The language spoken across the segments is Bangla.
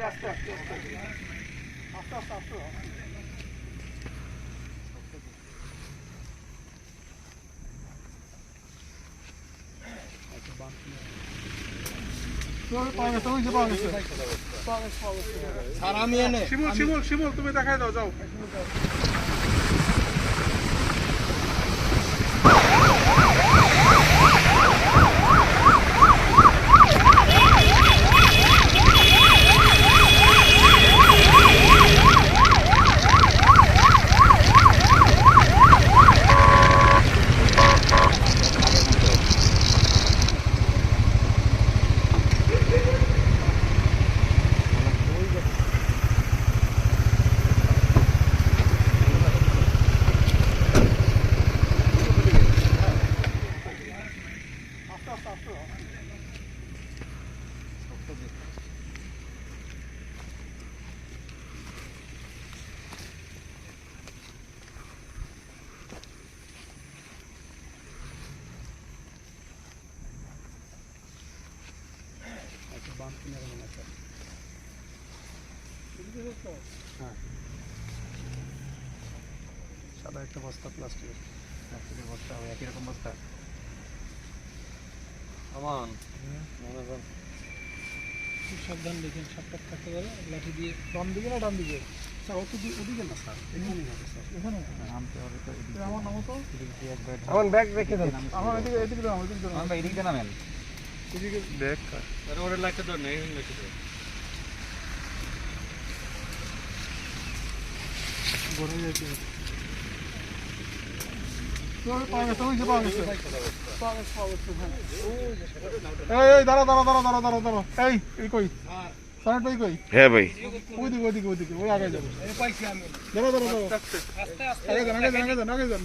আস্তে আস্তে আস্তে আস্তে আস্তে আস্তে পাওয়া গেছে ওই যে পাওয়া গেছে পাওয়া গেছে পাওয়া গেছে স্যার আমি এনে শিমুল শিমুল শিমুল, তুমি দেখাই দাও, যাও আস্তে আস্তে আস্তে সাদা একটা বস্তা প্লাস্টিকের প্লাস্টিকের বস্তা ওই একই রকম বস্তা। আমান খুব সাবধান দেখেন সাপটা থাকতে পারে লাঠি দিয়ে বাম দিকে না ডান দিকে? স্যার অত দিকে ওদিকে না স্যার? এখানে হবে স্যার। এখানে নামতে হবে তো এদিক। আমার নামও তো? আমার ব্যাগ রেখে দেন। আমার এদিকে এদিকে দাও এদিকে দাও নামেন। এদিকে ব্যাগ ওরে লাগতে তো নেই লাগতে তো বড় যাচ্ছে পাওয়া গেছে ওই যে পাওয়া গেছে পাওয়া গেছে পাওয়া গেছে হ্যাঁ এই এই দাঁড়া দাঁড়া দাঁড়া দাঁড়া দাঁড়া দাঁড়া এই এই কই? সাইড ভাই কই? হ্যাঁ ভাই। ওইদিকে ওইদিকে ওইদিকে ওই আগে যাবে। দাঁড়া দাঁড়া দাঁড়া। আগে যান আগে যান আগে যান আগে যান।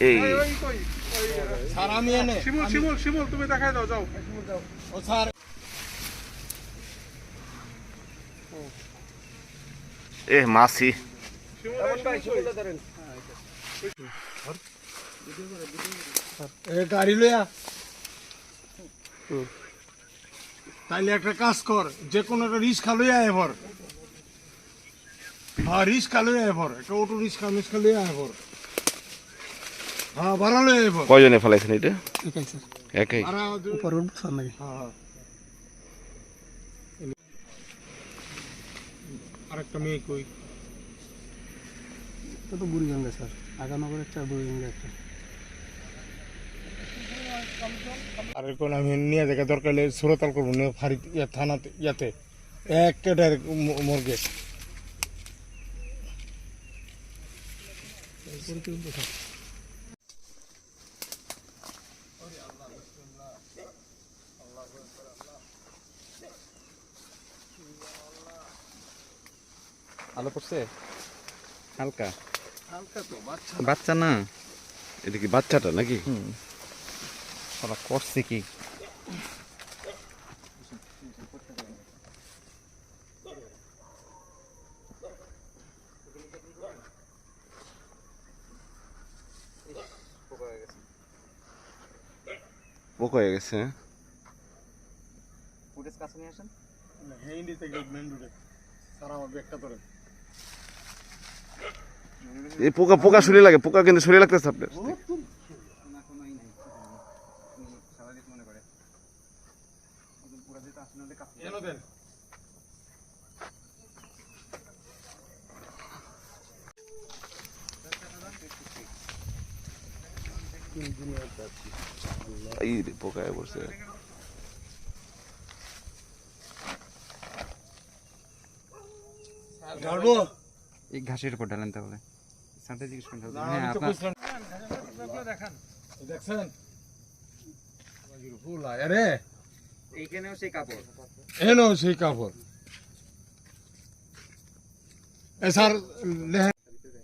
এই এই, ওই কই? ওই, স্যার আমি এনে শিমুল শিমুল শিমুল তুমি দেখাই দাও যাও। ও স্যার। এ গাড়ি লইয়া। তাইলে একটা কাজ কর যে কোনো একটা রিক্সা লইয়া এবার। হ্যাঁ রিক্সা লইয়া এবার একটা অটো রিক্সা মিক্সা লইয়া এবার। হ্যাঁ ভাড়া লইয়া এবার। কয়জনে ফেলাইছেন এটা? একাই স্যার। একাই। ভাড়া উপর উঠবো স্যার নাকি? হ্যাঁ। হ্যাঁ। আরেকটা মেয়ে কই? তো তো বুড়িগঙ্গা স্যার। আগানগর একটা বুড়িগঙ্গা একটা। আর এখন আমি নিয়ে দেখা দরকার হলে সুরতাল করব ফাঁড়ি ইয়া থানাতে ইয়াতে। একটা ডাইরেক্ট মর্গে। আলো পড়ছে? হালকা? হালকা তো বাচ্চা। বাচ্চা না? এটা কি বাচ্চাটা নাকি? ওরা করছে কি? পোক হয়ে গেছে হ্যাঁ? ফুটেজ কাছে নিয়ে আসেন। হিন্দিতে মেন রোডে। সারা আমার ব্যাগটা ধরে এই পোকা পোকা শরীরে লাগে পোকা কিন্তু শরীরে লাগতেছে আপনার। মনে এই রে পোকায় পড়ছে। ঝাড়বো এই ঘাসের উপর ঢালেন তাহলে। সাথে জিজ্ঞেস করতে হবে না, হ্যাঁ আপনার বুঝলাম দেখছেন? ফুল আয় এইখানেও সেই কাপড়। এনো সেই কাপড়। এ স্যার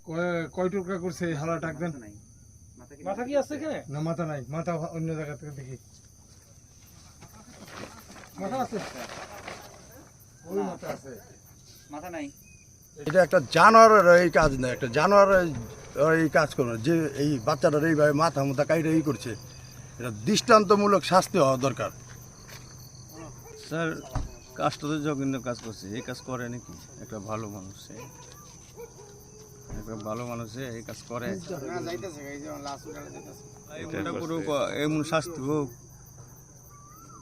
কয়- টুকরা করছে এই হালা মাথা কি মাথা কি আছে এখানে? না মাথা নাই। মাথা অন্য জায়গা থেকে দেখি। মাথা আছে? ওই মাথা আছে। মাথা নাই। এটা একটা জানোয়ারের এই কাজ না একটা জানোয়ারের এই কাজ করবে যে এই বাচ্চাটার এইভাবে মাথা মাথা কাইটা এই করছে এটা দৃষ্টান্তমূলক শাস্তি হওয়া দরকার। স্যার কাজটা তো জঘন্য কাজ করছে। এই কাজ করে নাকি? একটা ভালো মানুষ। একটা ভালো মানুষ এই কাজ করে। এটা এমন শাস্তি হোক।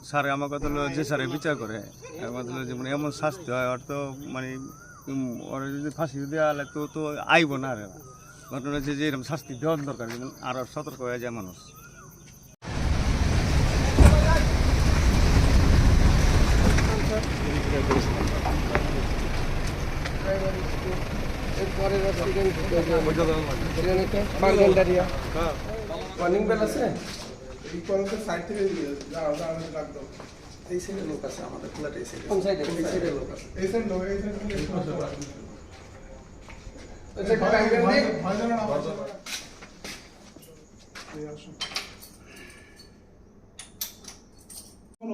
স্যার আমার কথা হলো যে স্যারে বিচার করে আমার কথা হলো যেমন এমন শাস্তি হয় অর্থ মানে ওরা যদি ফাঁসি দেওয়া হলে তো তো আইব না আর। ঘটনা হচ্ছে যে এরকম শাস্তি দেওয়ার দরকার যেমন আরও সতর্ক হয়ে যায় মানুষ। এই কলেজের সাইড থেকে লাগতো এই সাইডে লোক আছে আমাদের ফ্ল্যাটে এই সাইডে কোন সাইডে এই সাইডে লোক আছে। এই সাইড লোক এই সাইড না।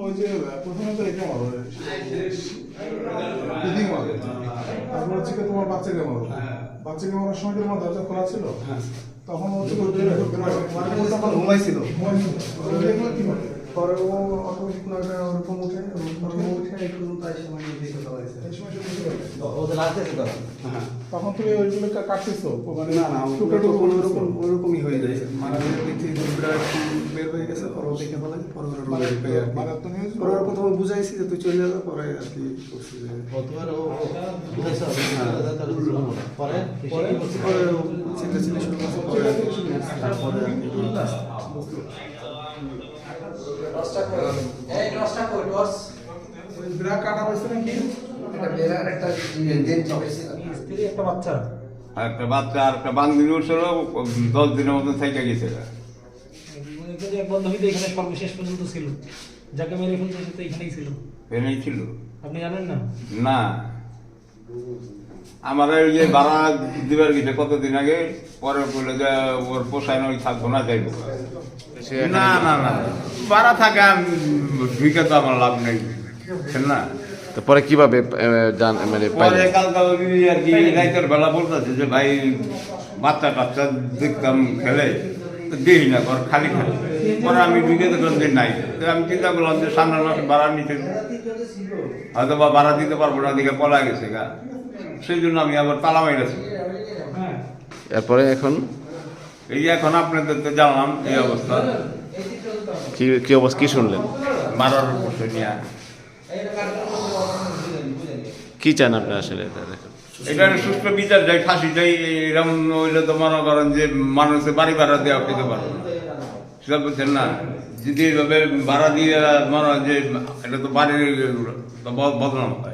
ওই যে প্রথমে তো এটা মারো দিদি মারো। তারপর হচ্ছে তোমার বাচ্চাকে মারো। বাচ্চাকে মারার সময় তোমার দরজা খোলা ছিল? তখন হচ্ছে ঘুমাইছিল কি পরে ও অটোমেটিক নয়টা ওরকম উঠে ওরকম উঠে একটু তাই সময় দিয়ে কথা হয়েছে। আসতেছে তখন তখন তুমি ওইগুলো কা- কাটতেছো? মানে না না টুকরো টুকরো ওরকম ওরকমই হয়ে যায়। মারা দিক থেকে বের হয়ে গেছে পরে ও দেখে ফেলে পরে মারাত্মক হয়েছিল? পরে প্রথমে বুঝাইছি যে তুই চলে যাবে পরে আর কি করছি যে পরে পরে পরে ও চিল্লা শুরু করছে পরে আর কি। ওই বিড়া কাটা হয়েছে নাকি একটা বাচ্চা। আর একটা বাচ্চা আর একটা বান্ধবী উঠছিল দশ দিনের মতন থেকে গেছে। কিন্তু এক বান্ধবী তো এখানে সর্বশেষ পর্যন্ত ছিল। যাকে মেরে ফেলতে সে এখানেই ছিল। ছিল। আপনি জানেন না? না। আমার ওই যে ভাড়া দিবার গেছে কতদিন আগে? পরে বলে যে ওর পোষায় নয় থাকব না যাইব না না না। ভাড়া থাকে আমি ঢুকে তো আমার লাভ নেই না? পরে কীভাবে জান মানে পরে কালকে আর কি রাইতের বেলা বলতেছে যে ভাই বাচ্চা টাচ্চা দেখতাম খেলে তো দেখি না ঘর খালি খালি। পরে আমি ঢুকে দেখলাম যে নাই। তো আমি চিন্তা করলাম যে সামনের মাসে ভাড়া নিতে হয়তো বা ভাড়া দিতে পারব না দিকে পলা গেছে গা। সেই জন্য আমি আবার তালা মাইরেছি এরপরে এখন? এই যে এখন আপনাদের তো জানলাম এই অবস্থা। কি কি অবস্থা কি শুনলেন? মারার বসে নিয়ে। কি চান আপনি আসলে এটা দেখেন? এটা সুস্থ বিচার চাই ফাঁসি চাই এরকম হইলে তো মনে করেন যে মানুষের বাড়ি ভাড়া দেওয়া পেতে পারে না। সেটা বলছেন না? যদি এভাবে ভাড়া দিয়ে মনে হয় যে এটা তো বাড়ির বদনাম হয়।